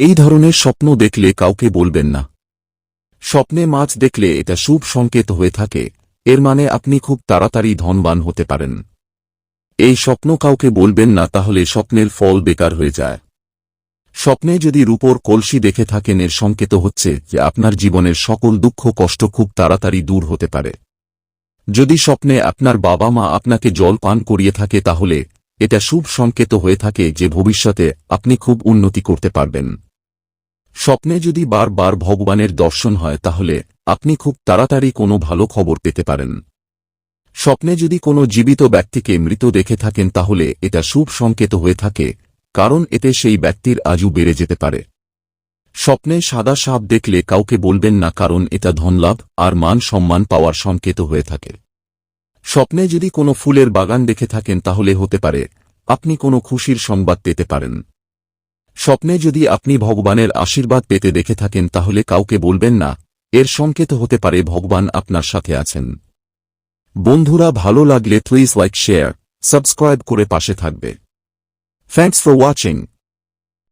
এই ধরনের স্বপ্ন দেখলে কাউকে বলবেন না। স্বপ্নে মাছ দেখলে এটা শুভ সংকেত হয়ে থাকে, এর মানে আপনি খুব তাড়াতাড়ি ধনবান হতে পারেন। এই স্বপ্ন কাউকে বলবেন না, তাহলে স্বপ্নের ফল বেকার হয়ে যায়। স্বপ্নে যদি রূপোর কলসি দেখে থাকেন, এর সংকেত হচ্ছে যে আপনার জীবনের সকল দুঃখ কষ্ট খুব তাড়াতাড়ি দূর হতে পারে। যদি স্বপ্নে আপনার বাবা মা আপনাকে জল পান করিয়ে থাকে, তাহলে এটা শুভ সংকেত হয়ে থাকে যে ভবিষ্যতে আপনি খুব উন্নতি করতে পারবেন। স্বপ্নে যদি বারবার ভগবানের দর্শন হয় তাহলে আপনি খুব তাড়াতাড়ি কোনো ভালো খবর পেতে পারেন। স্বপ্নে যদি কোনো জীবিত ব্যক্তিকে মৃত দেখে থাকেন তাহলে এটা শুভ সংকেত হয়ে থাকে, কারণ এতে সেই ব্যক্তির আজু বেড়ে যেতে পারে। স্বপ্নে সাদা সাপ দেখলে কাউকে বলবেন না কারণ এটা ধনলাভ আর মান সম্মান পাওয়ার সংকেত হয়ে থাকে। স্বপ্নে যদি কোনো ফুলের বাগান দেখে থাকেন তাহলে হতে পারে, আপনি কোনো খুশির সংবাদ পেতে পারেন। স্বপ্নে যদি আপনি ভগবানের আশীর্বাদ পেতে দেখে থাকেন, তাহলে কাউকে বলবেন না। এর সংকেত হতে পারে ভগবান আপনার সাথে আছেন। বন্ধুরা, ভালো লাগলে প্লিজ লাইক শেয়ার সাবস্ক্রাইব করে পাশে থাকবে। Thanks for watching